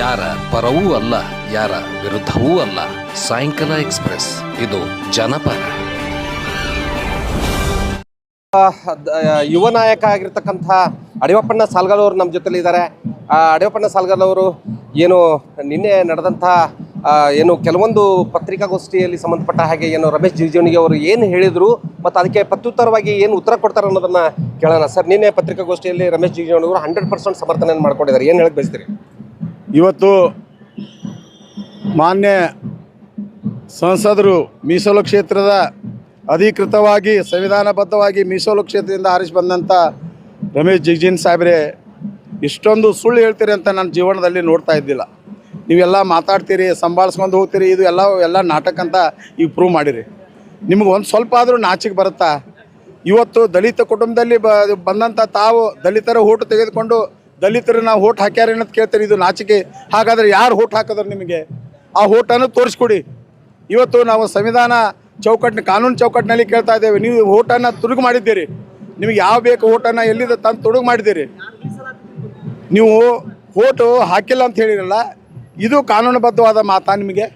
ಯಾರ ಪರವೂ ಅಲ್ಲ, ಯಾರ ವಿರುದ್ಧವೂ ಅಲ್ಲ. ಸಾಯಂಕಾಲ ಎಕ್ಸ್ಪ್ರೆಸ್, ಇದು ಜನಪರ. ಯುವ ನಾಯಕ ಆಗಿರ್ತಕ್ಕಂಥ ಅಡಿವಪ್ಪಣ್ಣ ಸಾಲ್ಗಲ್ ಅವರು ನಮ್ಮ ಜೊತೆಲಿ ಇದ್ದಾರೆ ಅಡಿವಪ್ಪಣ್ಣ ಸಾಲ್ಗಲ್ ಅವರು ಏನು ನಿನ್ನೆ ನಡೆದಂಥ ಏನು ಕೆಲವೊಂದು ಪತ್ರಿಕಾಗೋಷ್ಠಿಯಲ್ಲಿ ಸಂಬಂಧಪಟ್ಟ ಹಾಗೆ ಏನು ರಮೇಶ್ ಜಿಗಜಿಣಗಿ ಅವರು ಏನು ಹೇಳಿದರು ಮತ್ತು ಅದಕ್ಕೆ ಪ್ರತ್ಯುತ್ತರವಾಗಿ ಏನು ಉತ್ತರ ಕೊಡ್ತಾರೆ ಅನ್ನೋದನ್ನ ಕೇಳೋಣ. ಸರ್, ನಿನ್ನೆ ಪತ್ರಿಕಾಗೋಷ್ಠಿಯಲ್ಲಿ ರಮೇಶ್ ಜಿಗಜಿಣಗಿ ಅವರು ಹಂಡ್ರೆಡ್ ಪರ್ಸೆಂಟ್ ಸಮರ್ಥನೆಯನ್ನು ಮಾಡ್ಕೊಂಡಿದ್ದಾರೆ. ಏನು ಹೇಳಕ್ಕೆ ಬಯಸ್ತೀರಿ? ಇವತ್ತು ಮಾನ್ಯ ಸಂಸದರು ಮೀಸಲು ಕ್ಷೇತ್ರದ ಅಧಿಕೃತವಾಗಿ, ಸಂವಿಧಾನಬದ್ಧವಾಗಿ ಮೀಸಲು ಕ್ಷೇತ್ರದಿಂದ ಆರಿಸಿ ಬಂದಂಥ ರಮೇಶ್ ಜಿಗ್ಜಿನ್ ಸಾಹೇಬ್ರೆ, ಇಷ್ಟೊಂದು ಸುಳ್ಳು ಹೇಳ್ತೀರಿ ಅಂತ ನನ್ನ ಜೀವನದಲ್ಲಿ ನೋಡ್ತಾ ಇದ್ದಿಲ್ಲ. ನೀವೆಲ್ಲ ಮಾತಾಡ್ತೀರಿ, ಸಂಭಾಳಿಸ್ಕೊಂಡು ಹೋಗ್ತೀರಿ, ಇದು ಎಲ್ಲ ಎಲ್ಲ ನಾಟಕ ಅಂತ ಈಗ ಪ್ರೂವ್ ಮಾಡಿರಿ. ನಿಮಗೆ ಒಂದು ಸ್ವಲ್ಪ ಆದರೂ ನಾಚಿಕೆ ಬರುತ್ತಾ? ಇವತ್ತು ದಲಿತ ಕುಟುಂಬದಲ್ಲಿ ಬ ಬಂದಂಥ ತಾವು ದಲಿತರ ಊಟ ತೆಗೆದುಕೊಂಡು ದಲಿತರು ನಾವು ಓಟ್ ಹಾಕ್ಯಾರ ಅಂತ ಕೇಳ್ತೀರಿ, ಇದು ನಾಚಿಕೆ. ಹಾಗಾದ್ರೆ ಯಾರು ಓಟ್ ಹಾಕಿದ್ರು ನಿಮಗೆ? ಆ ಓಟನ್ನು ತೋರಿಸ್ಕೊಡಿ. ಇವತ್ತು ನಾವು ಸಂವಿಧಾನ ಚೌಕಟ್ಟಿನ, ಕಾನೂನು ಚೌಕಟ್ಟಿನಲ್ಲಿ ಕೇಳ್ತಾ ಇದ್ದೇವೆ, ನೀವು ಓಟನ್ನು ತುಡುಗು ಮಾಡಿದ್ದೀರಿ. ನಿಮಗೆ ಯಾವ ಬೇಕು ಓಟನ್ನು, ಎಲ್ಲಿದೆ ತಂದು ತುಡುಗು ಮಾಡಿದ್ದೀರಿ? ನೀವು ಓಟು ಹಾಕಿಲ್ಲ ಅಂತ ಹೇಳಿರಲ್ಲ, ಇದು ಕಾನೂನುಬದ್ಧವಾದ ಮಾತಾ ನಿಮಗೆ?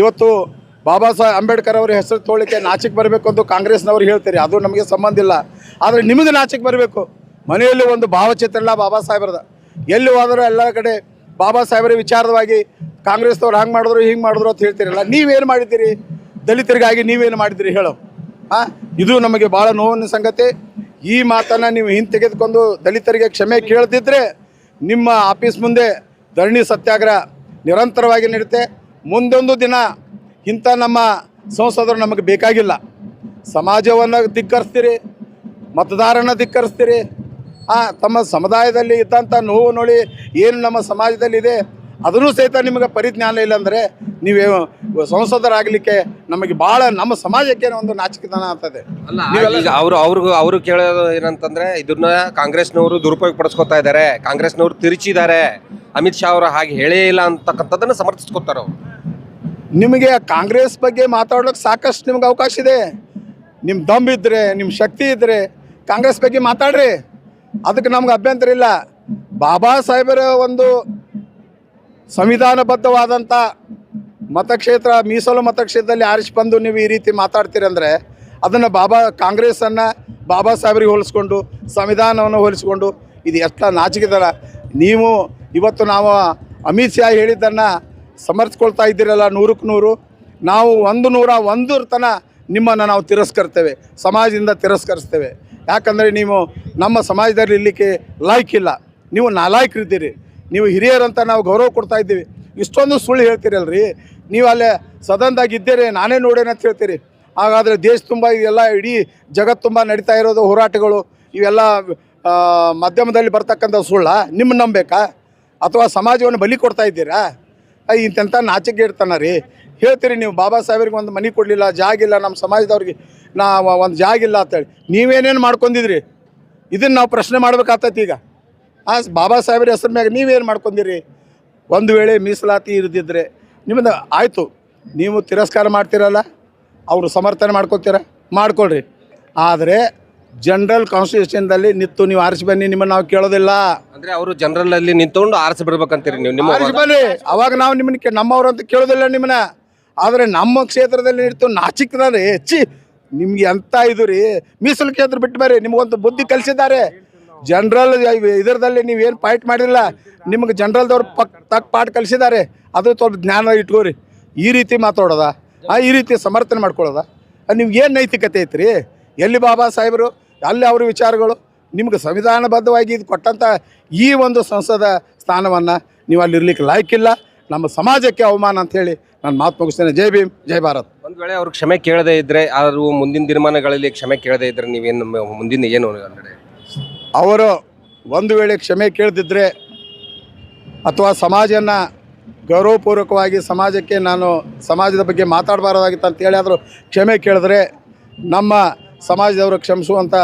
ಇವತ್ತು ಬಾಬಾ ಸಾಹೇಬ್ ಅಂಬೇಡ್ಕರ್ ಅವರ ಹೆಸರು ತೊಗೊಳ್ಳಿಕ್ಕೆ ನಾಚಿಕೆ ಬರಬೇಕು ಅಂತ ಕಾಂಗ್ರೆಸ್ನವ್ರು ಹೇಳ್ತಾರೆ, ಅದು ನಮಗೆ ಸಂಬಂಧ ಇಲ್ಲ. ಆದರೆ ನಿಮಗೆ ನಾಚಿಕೆ ಬರಬೇಕು. ಮನೆಯಲ್ಲಿ ಒಂದು ಭಾವಚಿತ್ರ ಇಲ್ಲ ಬಾಬಾ ಸಾಹೇಬ್ರದ. ಎಲ್ಲಿ ಹೋದರೂ ಎಲ್ಲ ಕಡೆ ಬಾಬಾ ಸಾಹೇಬ್ರ ವಿಚಾರವಾಗಿ ಕಾಂಗ್ರೆಸ್ನವ್ರು ಹಂಗೆ ಮಾಡಿದ್ರು, ಹಿಂಗೆ ಮಾಡಿದ್ರು ಅಂತ ಹೇಳ್ತಿರಲ್ಲ. ನೀವೇನು ಮಾಡಿದ್ದೀರಿ? ದಲಿತರಿಗಾಗಿ ನೀವೇನು ಮಾಡಿದ್ದೀರಿ ಹೇಳೋ. ಹಾಂ ಇದು ನಮಗೆ ಭಾಳ ನೋವಿನ ಸಂಗತಿ. ಈ ಮಾತನ್ನು ನೀವು ಹಿಂದೆ ತೆಗೆದುಕೊಂಡು ದಲಿತರಿಗೆ ಕ್ಷಮೆ ಕೇಳದಿದ್ದರೆ ನಿಮ್ಮ ಆಫೀಸ್ ಮುಂದೆ ಧರಣಿ ಸತ್ಯಾಗ್ರಹ ನಿರಂತರವಾಗಿ ನಡೀತೆ. ಮುಂದೊಂದು ದಿನ ಇಂಥ ನಮ್ಮ ಸಂಸದರು ನಮಗೆ ಬೇಕಾಗಿಲ್ಲ. ಸಮಾಜವನ್ನು ಧಿಕ್ಕರಿಸ್ತೀರಿ ಮತದಾರನ ಧಿಕ್ಕರಿಸ್ತೀರಿ ಆ ತಮ್ಮ ಸಮುದಾಯದಲ್ಲಿ ಇದ್ದಂಥ ನೋವು ನೋಡಿ ಏನು ನಮ್ಮ ಸಮಾಜದಲ್ಲಿದೆ ಅದನ್ನು ಸಹಿತ ನಿಮಗೆ ಪರಿಜ್ಞಾನ ಇಲ್ಲ ಅಂದರೆ ನೀವು ಸಂಸದರಾಗಲಿಕ್ಕೆ ನಮಗೆ ಭಾಳ ನಮ್ಮ ಸಮಾಜಕ್ಕೆ ಒಂದು ನಾಚಿಕೆತನ ಆಗ್ತದೆ. ಅವರು ಅವ್ರಿಗೂ ಅವರು ಕೇಳೋದು ಏನಂತಂದ್ರೆ ಇದನ್ನ ಕಾಂಗ್ರೆಸ್ನವರು ದುರುಪಯೋಗ ಪಡಿಸ್ಕೊತಾ ಇದ್ದಾರೆ ಕಾಂಗ್ರೆಸ್ನವರು ತಿರುಚಿದ್ದಾರೆ ಅಮಿತ್ ಶಾ ಅವರು ಹಾಗೆ ಹೇಳೇ ಇಲ್ಲ ಅಂತಕ್ಕಂಥದ್ದನ್ನು ಸಮರ್ಥಿಸ್ಕೊತಾರೆ ಅವರು. ನಿಮಗೆ ಕಾಂಗ್ರೆಸ್ ಬಗ್ಗೆ ಮಾತಾಡೋಕ್ಕೆ ಸಾಕಷ್ಟು ನಿಮ್ಗೆ ಅವಕಾಶ ಇದೆ. ನಿಮ್ಮ ದಮ್ ಇದ್ದರೆ ನಿಮ್ಮ ಶಕ್ತಿ ಇದ್ದರೆ ಕಾಂಗ್ರೆಸ್ ಬಗ್ಗೆ ಮಾತಾಡ್ರಿ. ಅದಕ್ಕೆ ನಮ್ಗೆ ಅಭ್ಯಂತರ ಇಲ್ಲ. ಬಾಬಾ ಸಾಹೇಬರ ಒಂದು ಸಂವಿಧಾನಬದ್ಧವಾದಂಥ ಮತಕ್ಷೇತ್ರ, ಮೀಸಲು ಮತಕ್ಷೇತ್ರದಲ್ಲಿ ಆರಿಸಿ ಬಂದು ನೀವು ಈ ರೀತಿ ಮಾತಾಡ್ತೀರಂದರೆ ಅದನ್ನು ಬಾಬಾ ಕಾಂಗ್ರೆಸ್ಸನ್ನು ಬಾಬಾ ಸಾಹೇಬರಿಗೆ ಹೋಲಿಸ್ಕೊಂಡು, ಸಂವಿಧಾನವನ್ನು ಹೋಲಿಸ್ಕೊಂಡು ಇದು ಎಷ್ಟು ನಾಚಿಕೆದಲ್ಲ ನೀವು ಇವತ್ತು ನಾವು ಅಮಿತ್ ಶಾ ಹೇಳಿದ್ದನ್ನು ಸಮರ್ಥಿಸ್ಕೊಳ್ತಾ ಇದ್ದೀರಲ್ಲ ನೂರಕ್ಕೆ ನೂರು, ನಾವು ಒಂದು ನೂರ ಒಂದರ ತನ ನಿಮ್ಮನ್ನು ನಾವು ತಿರಸ್ಕರ್ತೇವೆ ಸಮಾಜದಿಂದ ತಿರಸ್ಕರಿಸ್ತೇವೆ. ಯಾಕಂದರೆ ನೀವು ನಮ್ಮ ಸಮಾಜದಲ್ಲಿ ಇರಲಿಕ್ಕೆ ಲಾಯ್ಕ್ ಇಲ್ಲ. ನೀವು ನಾಲಾಯ್ಕರಿದ್ದೀರಿ. ನೀವು ಹಿರಿಯರಂತ ನಾವು ಗೌರವ ಕೊಡ್ತಾ ಇದ್ದೀವಿ. ಇಷ್ಟೊಂದು ಸುಳ್ಳು ಹೇಳ್ತೀರಲ್ರಿ? ನೀವು ಅಲ್ಲೇ ಸದನದಾಗ ಇದ್ದೀರಿ, ನಾನೇ ನೋಡೇನೆ ಅಂತ ಹೇಳ್ತೀರಿ. ಹಾಗಾದರೆ ದೇಶ ತುಂಬ, ಇದೆಲ್ಲ ಇಡೀ ಜಗತ್ತು ತುಂಬ ನಡೀತಾ ಇರೋದು ಹೋರಾಟಗಳು. ಇವೆಲ್ಲ ಮಾಧ್ಯಮದಲ್ಲಿ ಬರ್ತಕ್ಕಂಥ ಸುಳ್ಳ. ನಿಮ್ಮ ನಂಬೇಕಾ? ಅಥವಾ ಸಮಾಜವನ್ನು ಬಲಿ ಕೊಡ್ತಾ ಇದ್ದೀರಾ? ಇಂತೆಂಥ ನಾಚಿಕೆ ಇರ್ತಾನ ರೀ. ಹೇಳ್ತೀರಿ ನೀವು, ಬಾಬಾ ಸಾಹೇಬ್ರಿಗೆ ಒಂದು ಮನೆ ಕೊಡಲಿಲ್ಲ, ಜಾಗಿಲ್ಲ, ನಮ್ಮ ಸಮಾಜದವ್ರಿಗೆ. ನಾ ಒಂದು ಜಾಗ ಇಲ್ಲ ಅಂತೇಳಿ. ನೀವೇನೇನು ಮಾಡ್ಕೊಂಡಿದ್ರಿ? ಇದನ್ನು ನಾವು ಪ್ರಶ್ನೆ ಮಾಡ್ಬೇಕಾಗ್ತೈತಿ ಈಗ. ಆ ಬಾಬಾ ಸಾಹೇಬ್ರ ಹೆಸರು ಮ್ಯಾಗ ನೀವೇನು ಮಾಡ್ಕೊಂಡಿರಿ? ಒಂದು ವೇಳೆ ಮೀಸಲಾತಿ ಇರದಿದ್ದರೆ ನಿಮ್ಮದು ಆಯಿತು. ನೀವು ತಿರಸ್ಕಾರ ಮಾಡ್ತೀರಲ್ಲ? ಅವರು ಸಮರ್ಥನೆ ಮಾಡ್ಕೊತೀರ? ಮಾಡ್ಕೊಳ್ರಿ. ಆದರೆ ಜನರಲ್ ಕಾನ್ಸ್ಟಿಟ್ಯೂಷನ್ದಲ್ಲಿ ನಿಂತು ನೀವು ಆರಿಸಿ ಬನ್ನಿ ನಿಮ್ಮನ್ನು ನಾವು ಕೇಳೋದಿಲ್ಲ. ಅಂದರೆ ಅವರು ಜನರಲ್ ಅಲ್ಲಿ ನಿಂತ್ಕೊಂಡು ಆರಿಸಿ ಬಿಡ್ಬೇಕಂತೀರಿ ನೀವು ನಿಮ್ಮ ಆರಿಸಿ ಬನ್ನಿ. ಅವಾಗ ನಾವು ನಿಮ್ಮನ್ನ ನಮ್ಮವರು ನಮ್ಮವ್ರು ಅಂತ ಕೇಳೋದಿಲ್ಲ ನಿಮ್ಮನ್ನ. ಆದರೆ ನಮ್ಮ ಕ್ಷೇತ್ರದಲ್ಲಿ ನಿಂತು ನಾಚಿಕ್ತಾರೆ ಹೆಚ್ಚಿ ನಿಮ್ಗೆ ಎಂತ ಇದು ರೀ? ಮೀಸಲು ಕೇಂದ್ರ ಬಿಟ್ಟು ಬರ್ರಿ, ನಿಮ್ಗೊಂದು ಬುದ್ಧಿ ಕಲಿಸಿದ್ದಾರೆ. ಜನರಲ್ ಇದರದಲ್ಲಿ ನೀವೇನು ಪಾಯಿಂಟ್ ಮಾಡಿಲ್ಲ, ನಿಮ್ಗೆ ಜನರಲ್ದವ್ರು ಪಕ್ ತಕ್ಕ ಪಾಠ ಕಲಿಸಿದ್ದಾರೆ. ಅದು ಸ್ವಲ್ಪ ಜ್ಞಾನ ಇಟ್ಕೋರಿ. ಈ ರೀತಿ ಮಾತಾಡೋದ, ಆ ಈ ರೀತಿ ಸಮರ್ಥನೆ ಮಾಡ್ಕೊಳ್ಳೋದ. ನಿಮ್ಗೆ ಏನು ನೈತಿಕತೆ ಐತ್ರಿ? ಎಲ್ಲಿ ಬಾಬಾ ಸಾಹೇಬರು, ಅಲ್ಲಿ ಅವ್ರ ವಿಚಾರಗಳು. ನಿಮ್ಗೆ ಸಂವಿಧಾನಬದ್ಧವಾಗಿ ಇದು ಕೊಟ್ಟಂಥ ಈ ಒಂದು ಸಂಸದ ಸ್ಥಾನವನ್ನು ನೀವು ಅಲ್ಲಿ ಇರ್ಲಿಕ್ಕೆ ಲಾಯ್ಕಿಲ್ಲ ನಮ್ಮ ಸಮಾಜಕ್ಕೆ ಅವಮಾನ ಅಂಥೇಳಿ ನಾನು ಮಾತು ಮುಗಿಸ್ತೇನೆ. ಜೈ ಭೀಮ್, ಜೈ ಭಾರತ್. ಒಂದ್ ವೇಳೆ ಅವ್ರು ಕ್ಷಮೆ ಕೇಳದೇ ಇದ್ರೆ ಅವರು ಮುಂದಿನ ದಿನಮಾನಗಳಲ್ಲಿ ಕ್ಷಮೆ ಕೇಳದೇ ಇದ್ರೆ ನೀವೇನು ಮುಂದಿನ ಏನು ಅಂದರೆ? ಅವರು ಒಂದು ವೇಳೆ ಕ್ಷಮೆ ಕೇಳದಿದ್ದರೆ ಅಥವಾ ಸಮಾಜನ ಗೌರವಪೂರ್ವಕವಾಗಿ ಸಮಾಜಕ್ಕೆ ನಾನು ಸಮಾಜದ ಬಗ್ಗೆ ಮಾತಾಡಬಾರ್ದಾಗಿತ್ತು ಅಂತೇಳಿ ಆದರೂ ಕ್ಷಮೆ ಕೇಳಿದ್ರೆ ನಮ್ಮ ಸಮಾಜದವರು ಕ್ಷಮಿಸುವಂಥ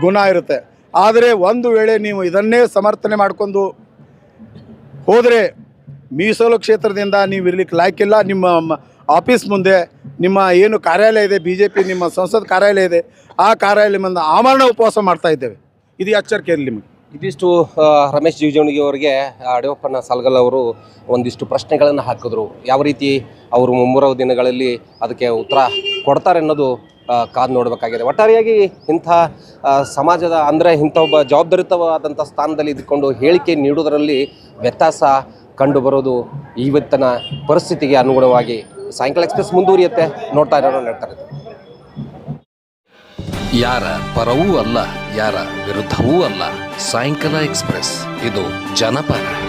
ಗುಣ ಇರುತ್ತೆ. ಆದರೆ ಒಂದು ವೇಳೆ ನೀವು ಇದನ್ನೇ ಸಮರ್ಥನೆ ಮಾಡಿಕೊಂಡು ಹೋದರೆ ಮೀಸಲು ಕ್ಷೇತ್ರದಿಂದ ನೀವು ಇರ್ಲಿಕ್ಕೆ ಲಾಯ್ಕಿಲ್ಲ ನಿಮ್ಮ ಆಫೀಸ್ ಮುಂದೆ ನಿಮ್ಮ ಏನು ಕಾರ್ಯಾಲಯ ಇದೆ ಬಿ ಜೆ ಪಿ ನಿಮ್ಮ ಸಂಸದ ಕಾರ್ಯಾಲಯ ಇದೆ, ಆ ಕಾರ್ಯಾಲಯ ಮುಂದೆ ಆಮರಣ ಉಪವಾಸ ಮಾಡ್ತಾ ಇದ್ದೇವೆ. ಇದು ಎಚ್ಚರಿಕೆ ಇರಲಿ ನಿಮಗೆ. ಇದಿಷ್ಟು ರಮೇಶ್ ಜಿಗಜಿಣಗಿ ಅವರಿಗೆ ಅಡಿಯಪ್ಪನ ಸಾಲ್ಗಲ್ ಅವರು ಒಂದಿಷ್ಟು ಪ್ರಶ್ನೆಗಳನ್ನು ಹಾಕಿದ್ರು. ಯಾವ ರೀತಿ ಅವರು ಮುಂಬರುವ ದಿನಗಳಲ್ಲಿ ಅದಕ್ಕೆ ಉತ್ತರ ಕೊಡ್ತಾರೆ ಅನ್ನೋದು ಕಾದು ನೋಡಬೇಕಾಗಿದೆ. ಒಟ್ಟಾರೆಯಾಗಿ ಇಂಥ ಸಮಾಜದ, ಅಂದರೆ ಇಂಥ ಒಬ್ಬ ಜವಾಬ್ದಾರಿತವಾದಂಥ ಸ್ಥಾನದಲ್ಲಿ ಇದ್ಕೊಂಡು ಹೇಳಿಕೆ ನೀಡುವುದರಲ್ಲಿ ವ್ಯತ್ಯಾಸ ಕಂಡುಬರೋದು ಇವತ್ತಿನ ಪರಿಸ್ಥಿತಿಗೆ ಅನುಗುಣವಾಗಿ ಸಾಯಂಕಾಲ ಎಕ್ಸ್ಪ್ರೆಸ್ ಮುಂದುವರಿಯುತ್ತೆ ನೋಡ್ತಾ ಇರೋರು ಹೇಳ್ತಾರೆ. ಯಾರ ಪರವೂ ಅಲ್ಲ, ಯಾರ ವಿರುದ್ಧವೂ ಅಲ್ಲ, ಸಾಯಂಕಾಲ ಎಕ್ಸ್ಪ್ರೆಸ್, ಇದು ಜನಪರ.